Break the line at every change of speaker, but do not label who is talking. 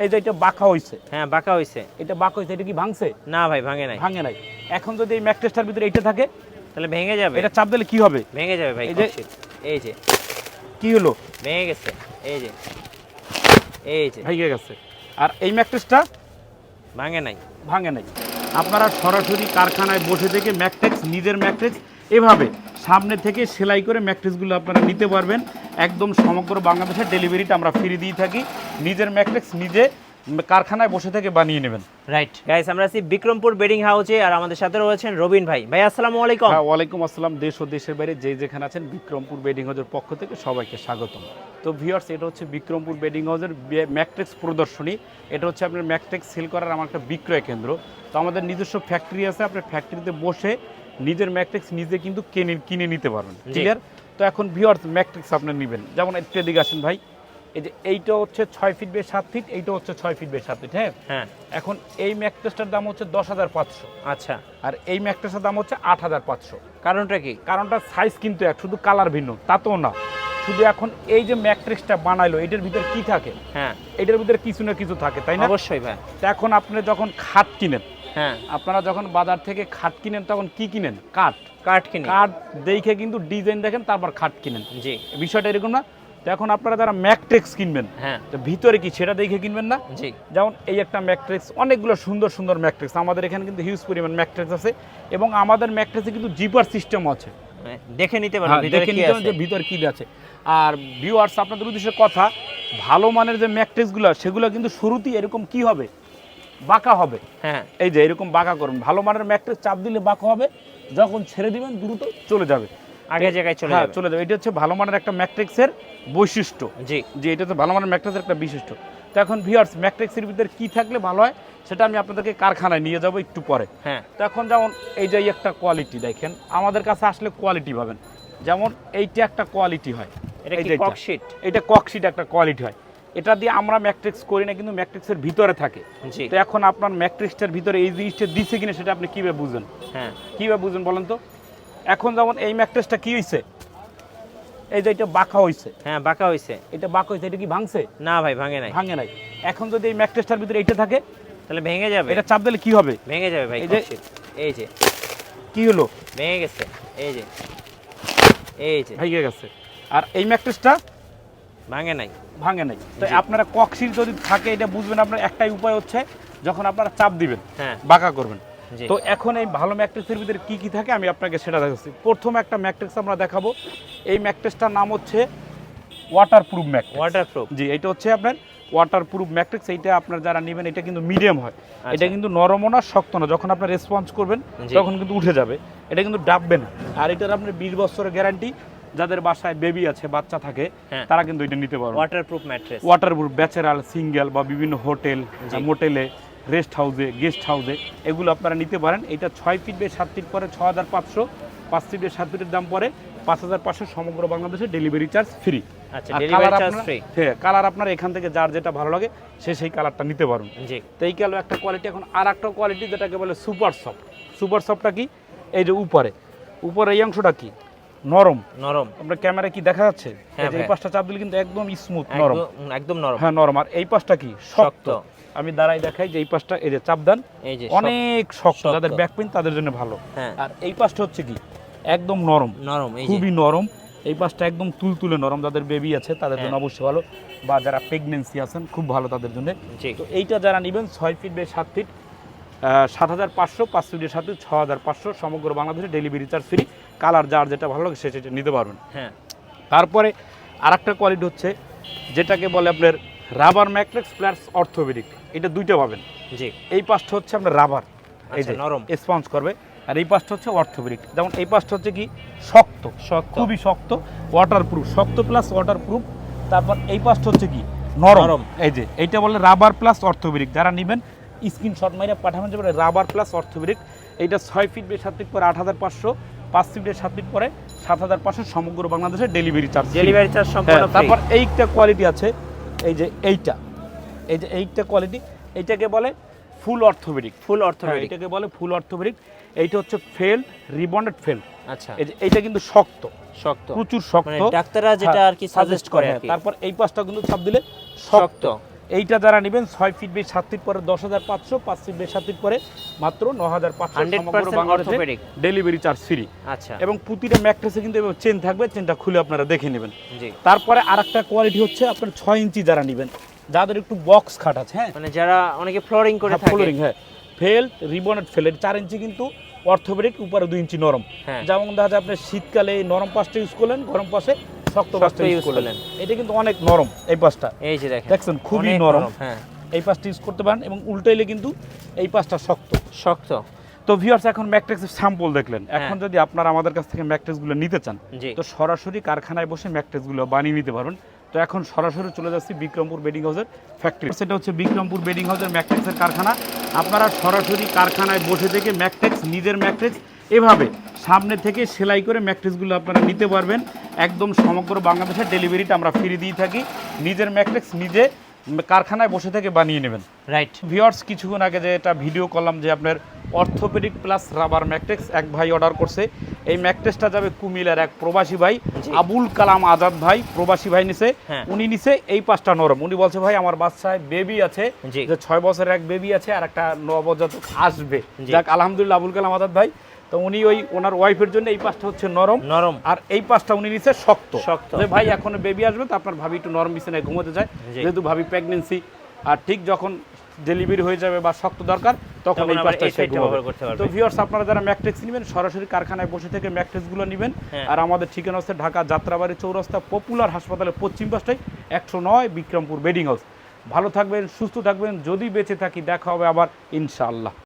এই যে এটা বাঁকা হইছে।
হ্যাঁ বাঁকা হইছে।
এটা বাঁকা হইছে এটা কি ভাঙছে?
না ভাই ভাঙে নাই।
ভাঙে নাই। এখন যদি এই ম্যাকটেস্টার ভিতরে এটা থাকে
তাহলে ভেঙে যাবে।
এটা চাপ দিলে কি হবে?
ভেঙে যাবে ভাই
এই যে-
এই যে।
কি হলো?
ভেঙে গেছে। এই যে। এই যে।
ভেঙে গেছে। আর এই ম্যাকটেসটা?
ভাঙে নাই।
ভাঙে নাই। আপনারা সরাসরি কারখানায় বসে থেকে ম্যাকটেক্স নিজের ম্যাকটেক্স এভাবে সামনে থেকে সেলাই করে ম্যাকটেক্সগুলো আপনারা নিতে পারবেন। একদম সমগ্র বাংলাদেশের ডেলিভারিটা আমরা ফ্রি দিয়ে থাকি। নিজের ম্যাকটেক্স নিজে কারখানায় বসে থেকে বানিয়ে নেবেন।
রাইট গাইস আমরা আছি বিক্রমপুর বেডিং হাউসে আর আমাদের সাথে রয়েছেন রবিন ভাই। ভাই আসসালামু আলাইকুম।
হ্যাঁ ওয়ালাইকুম আসসালাম দেশ ও দেশের বাইরে যে যেখানে আছেন বিক্রমপুর বেডিং হাউসের পক্ষ থেকে সবাইকে স্বাগতম। তো ভিউয়ার্স এটা হচ্ছে বিক্রমপুর বেডিং হাউসের ম্যাকটেক্স প্রদর্শনী। এটা হচ্ছে আপনার ম্যাকটেক্স সেল করার আমার একটা বিক্রয় কেন্দ্র। তো আমাদের নিজস্ব ফ্যাক্টরি আছে আপনার ফ্যাক্টরিতে বসে নিজের ম্যাকটেক্স নিজে কিন্তু কিনে কিনে নিতে পারবেন। ক্লিয়ার তো এখন ভিউয়ার্স ম্যাকটেক্স আপনি নেবেন। যেমন এদিকে আসেন ভাই এই যে এইটা হচ্ছে ছয় ফিট বে সাত ফিট এইটা হচ্ছে ছয় ফিট বে সাত ফিট হ্যাঁ?
হ্যাঁ।
এখন এই ম্যাকটেক্সটার দাম হচ্ছে দশ হাজার পাঁচশো।
আচ্ছা।
আর এই ম্যাকটেক্সের দাম হচ্ছে আট হাজার পাঁচশো।
কারণটা কি?
কারণটা সাইজ কিন্তু এক শুধু কালার ভিন্ন তা তো না। শুধু এখন এই যে ম্যাট্রিক্সটা বানাইলো এটার ভিতরে কি থাকে?
হ্যাঁ।
এটার ভিতরে কিছু না কিছু থাকে তাই না?
অবশ্যই ভাই।
তো এখন আপনি যখন খাট কিনেন
হ্যাঁ।
আপনারা যখন বাজার থেকে খাট কিনেন তখন কি কিনেন? কাঠ।
কাঠ কিনি।
কাঠ দেখে কিন্তু ডিজাইন দেখেন তারপর খাট কিনেন।
জি।
বিষয়টা এরকম না তো এখন আপনারা যারা কিনবেন
হ্যাঁ।
তো ভিতরে কি সেটা দেখে কিনবেন না?
জি।
যেমন এই একটা অনেকগুলো সুন্দর সুন্দর ম্যাট্রিক্স আমাদের এখানে কিন্তু হিউজ পরিমাণ ম্যাট্রিক্স আছে এবং আমাদের ম্যাট্রিক্সে কিন্তু জিপার সিস্টেম আছে।
হ্যাঁ, দেখে নিতে পারবেন
হ্যাঁ,
ভিতরে
দেখে
কি
নিতে
আছে।
যে ভিতর কি আছে। আর ভিউয়ার্স আপনাদের উদ্দেশ্যে কথা ভালো মানের যে ম্যাট্রিক্সগুলো সেগুলো কিন্তু শুরুতেই এরকম কি হবে? বাঁকা হবে।
হ্যাঁ।
এই যে এরকম বাঁকা করুন। ভালো মানের ম্যাট্রিক্স চাপ দিলে বাঁকা হবে। যখন ছেড়ে দিবেন দ্রুত চলে যাবে।
আগে জায়গায় চলে
হ্যাঁ
যাবে।
চলে যাবে। এটা হচ্ছে ভালো মানের একটা ম্যাট্রিক্সের বৈশিষ্ট্য।
জি।
যে এটা হচ্ছে ভালো মানের ম্যাট্রিক্সের একটা বিশিষ্ট তো এখন ভিউয়ার্স ম্যাট্রিক্সের ভিতরে কি থাকলে ভালো হয় সেটা আমি আপনাদেরকে কারখানায় নিয়ে যাব একটু পরে।
হ্যাঁ।
তো এখন যেমন এই যে একটা কোয়ালিটি দেখেন আমাদের কাছে আসলে কোয়ালিটি পাবেন। যেমন এইটা একটা কোয়ালিটি হয়।
এটা
এই
কি
এটা।
ককশিট
এটা ককশিট একটা কোয়ালিটি হয়। এটা দিয়ে আমরা ম্যাট্রিক্স করি না কিন্তু ম্যাট্রিক্সের ভিতরে থাকে। তো এখন আপনার ম্যাট্রিক্সটার ভিতরে এই জিনিসটা দিছে কিনা সেটা আপনি কীভাবে বুঝেন?
হ্যাঁ।
কীভাবে বুঝেন বলেন তো? এখন যেমন এই ম্যাট্রিক্সটা কি হয়েছে এই যে এটা বাঁকা হয়েছে
হ্যাঁ বাঁকা হইছে।
এটা বাঁকা হয়েছে এটা কি ভাঙছে?
না ভাই ভাঙে নাই।
ভাঙে নাই। এখন যদি এই ম্যাট্রিক্সটার ভিতরে এটা থাকে
তাহলে ভেঙে যাবে।
এটা চাপ দিলে কি হবে?
ভেঙে যাবে ভাই
এই যে-
এই যে।
কি হলো?
ভেঙে গেছে। এই যে। এই যে।
ভেঙে গেছে। আর এই ম্যাট্রিক্সটা
ভাঙে নাই।
ভাঙে নাই। তো আপনারা কক্সির যদি থাকে এটা বুঝবেন আপনার একটাই উপায় হচ্ছে যখন আপনারা চাপ দিবেন
হ্যাঁ।
বাঁকা করবেন। তো এখন এই ভালো ম্যাট্রিক্সের ভিতরে কি কি থাকে আমি আপনাকে সেটা দেখাচ্ছি। প্রথম একটা ম্যাট্রিক্স আমরা দেখাবো। এই ম্যাট্রিক্সটার নাম হচ্ছে ওয়াটার প্রুফ ম্যাট্রিক্স
ওয়াটারপ্রুফ
জি এটা হচ্ছে আপনার ওয়াটার প্রুফ ম্যাট্রিক্স এইটা আপনার যারা নেবেন এটা কিন্তু মিডিয়াম হয়।
আচ্ছা।
এটা কিন্তু নরমও না শক্ত না। যখন আপনার রেসপন্স করবেন তখন কিন্তু উঠে যাবে। এটা কিন্তু ডাববে না। আর এটার আপনার বিশ বছরের গ্যারান্টি যাদের বাসায় বেবি আছে বাচ্চা থাকে
হ্যাঁ।
তারা কিন্তু এটা নিতে পারবে।
Waterproof mattress
waterproof bachelor single বা বিভিন্ন হোটেল। মোটেলে রেস্ট হাউসে গেস্ট হাউসে এগুলো আপনারা নিতে পারেন। এটা ছয় ফিট বে সাত ফিট পরে ছ হাজার পাঁচশো পাঁচ ফিট বে সাত ফিটের দাম পরে পাঁচ হাজার পাঁচশো সমগ্র বাংলাদেশে ডেলিভারি চার্জ ফ্রি
আচ্ছা
কালার আপনার হ্যাঁ কালার আপনার এখান থেকে যার যেটা ভালো লাগে সে সেই কালারটা নিতে পারুন। তো এই গেল একটা কোয়ালিটি এখন আর একটা কোয়ালিটি যেটাকে বলে সুপার সফট সুপার সফটটা কি? এই যে উপরে। উপরে এই অংশটা কি? নরম।
নরম।
আপনার ক্যামেরায় কি দেখা যাচ্ছে?
হ্যাঁ
এই যে এই
ভাই।
পাশটা চাপ দিলে কিন্তু একদম স্মুথ নরম।
একদম নরম।
হ্যাঁ নরম। আর এই পাশটা কি? শক্ত। আমি দাঁড়াই দেখাই যে এই পাশটা এই যে চাপ দেন
এই যে
অনেক শক্ত। যাদের ব্যাক পেইন তাদের জন্য ভালো।
হ্যাঁ।
আর এই পাশটা হচ্ছে কি? একদম নরম।
নরম
খুবই নরম। এই পাশটা একদম তুলতুলে নরম। যাদের বেবি আছে তাদের জন্য
হ্যাঁ।
অবশ্যই ভালো। বা যারা প্রেগনেন্সি আছেন খুব ভালো তাদের জন্য। তো এইটা যারা নেবেন ছয় ফিট বে সাত ফিট সাত হাজার পাঁচশো পাঁচ ফিটের সাথে ছ হাজার পাঁচশো সমগ্র বাংলাদেশে ডেলিভারি চার্জ ফ্রি কালার যার যেটা ভালো লাগে সে সেটা নিতে পারবেন।
হ্যাঁ।
তারপরে আরেকটা কোয়ালিটি হচ্ছে যেটাকে বলে আপনার রাবার ম্যাট্রিক্স প্লাস অর্থোপেডিক এটা দুইটা পাবেন।
জি।
এই পাশটা হচ্ছে আপনার রাবার এই
আচ্ছা
যে
নরম।
স্পঞ্জ করবে। আর এই পাশটা হচ্ছে অর্থোপেডিক যেমন এই পাশটা হচ্ছে কি? শক্ত।
শক্ত।
খুবই শক্ত। ওয়াটার প্রুফ শক্ত প্লাস ওয়াটার প্রুফ তারপর এই পাশটা হচ্ছে কি? নরম।
নরম।
এই যে এইটা বলে রাবার প্লাস অর্থোপেডিক যারা নেবেন স্ক্রিনশট মাইরে পাঠানো যে বলে রাবার প্লাস অর্থোপেডিক এইটা ছয় ফিট বে সাত ফিট পরে আট হাজার পাঁচশো পাঁচ ফিট বে সাত ফিট পরে সাত হাজার পাঁচশো সমগ্র বাংলাদেশে ডেলিভারি চার্জ
ডেলিভারি চার্জ
হ্যাঁ, তারপর এইটা কোয়ালিটি আছে এই যে এইটা এই যে এইটা কোয়ালিটি এইটাকে বলে ফুল অর্থোপেডিক
ফুল
হ্যাঁ,
অর্থোপেডিক
এটাকে বলে ফুল অর্থোপেডিক এইটা হচ্ছে ফেল রিবন্ডেড ফেল
আচ্ছা।
এই যে এইটা কিন্তু শক্ত।
শক্ত।
প্রচুর
মানে
শক্ত
ডাক্তাররা যেটা
হ্যাঁ,
আর কি সাজেস্ট করে আর
তারপর এই পাশটা কিন্তু চাপ দিলে
শক্ত।
এইটা যারা নেবেন ছয় ফিট বেশ সাত ফিট পরে দশ হাজার পাঁচশো পাঁচ ফিট বেশ সাত ফিট পরে মাত্র ন হাজার পাঁচশো ডেলিভারি চার্জ ফ্রি
আচ্ছা।
এবং প্রতিটা ম্যাট্রেসে কিন্তু চেন থাকবে চেনটা খুলে আপনারা দেখে নেবেন। তারপরে আরেকটা কোয়ালিটি হচ্ছে আপনার ছয় ইঞ্চি যারা নেবেন যাদের একটু বক্স খাট আছে হ্যাঁ?
মানে যারা অনেকে ফ্লোরিং করে
ফ্লোরিং হ্যাঁ। ফেল রিবনেট ফেলের চার ইঞ্চি কিন্তু অর্থোপেডিক উপরে দুই ইঞ্চি নরম।
হ্যাঁ।
যেমন দেখা যায় আপনি শীতকালে নরম পাশটা ইউজ করলেন গরম পাশে শক্ত পাশটা ইউজ করলেন। এটা কিন্তু অনেক নরম এই পাশটা।
এই যে দেখেন
দেখছেন? খুবই নরম।
হ্যাঁ।
এই পাশটা ইউজ করতে পারেন এবং উল্টাইলে কিন্তু এই পাশটা শক্ত।
শক্ত।
তো ভিউয়ার্স এখন ম্যাট্রিক্সের স্যাম্পল দেখলেন।
হ্যাঁ।
এখন যদি আপনারা আমাদের কাছ থেকে ম্যাট্রিক্সগুলো নিতে চান তো সরাসরি কারখানায় বসে ম্যাট্রেসগুলো বানিয়ে নিতে পারবেন। তো এখন সরাসরি চলে যাচ্ছি বিক্রমপুর বেডিং হাউসের ফ্যাক্টরি সেটা হচ্ছে বিক্রমপুর বেডিং হাউসের ম্যাট্রিক্সের কারখানা। আপনারা সরাসরি কারখানায় বসে থেকে ম্যাট্রিক্স নিজের ম্যাট্রিক্স এভাবে সামনে থেকে সেলাই করে ম্যাট্রিক্সগুলো আপনারা নিতে পারবেন। একদম সমগ্র বাংলাদেশের ডেলিভারিটা আমরা ফ্রি দিয়ে থাকি। নিজের ম্যাট্রিক্স নিজে কারখানায় বসে থেকে বানিয়ে নেবেন।
রাইট
ভিওয়ার্স কিছুক্ষণ আগে যে এটা ভিডিও করলাম যে আপনার অর্থোপেডিক প্লাস রাবার ম্যাট্রিক্স এক ভাই অর্ডার করছে। এই ম্যাট্রিক্সটা যাবে কুমিল্লার এক প্রবাসী ভাই আবুল কালাম আজাদ ভাই প্রবাসী ভাই নিছে।
হ্যাঁ।
উনি নিছে এই পাঁচটা নরম। উনি বলছে ভাই আমার বাচ্চায় বেবি আছে। যে ছয় বছরের এক বেবি আছে আর একটা নবজাতক আসবে। যাক আলহামদুলিল্লাহ আবুল কালাম আজাদ ভাই। তো উনি ওই ওনার ওয়াইফের জন্য এই পাঁচটা হচ্ছে নরম।
নরম।
আর এই পাঁচটা উনি নিছে শক্ত।
শক্ত।
যে ভাই এখন বেবি আসবে তো আপনার ভাবি একটু নরম বিছানায় ঘুমোতে যায়। যেহেতু ভাবি প্রেগনেন্সি আর ঠিক যখন ডেলিভারি হয়ে যাবে বা শক্ত দরকার তখন এই
পারবে।
তো ভিউয়ার্স আপনারা যারা ম্যাট্রিক্স নেবেন সরাসরি কারখানায় বসে থেকে ম্যাট্রিক্সগুলো নেবেন।
হ্যাঁ।
আর আমাদের ঠিকানা হচ্ছে ঢাকা যাত্রাবাড়ি চৌরাস্তা পপুলার হাসপাতালের পশ্চিম পাশটায় একশো নয় বিক্রমপুর বেডিং হাউস ভালো থাকবেন সুস্থ থাকবেন যদি বেঁচে থাকি দেখা হবে আবার ইনশাআল্লাহ।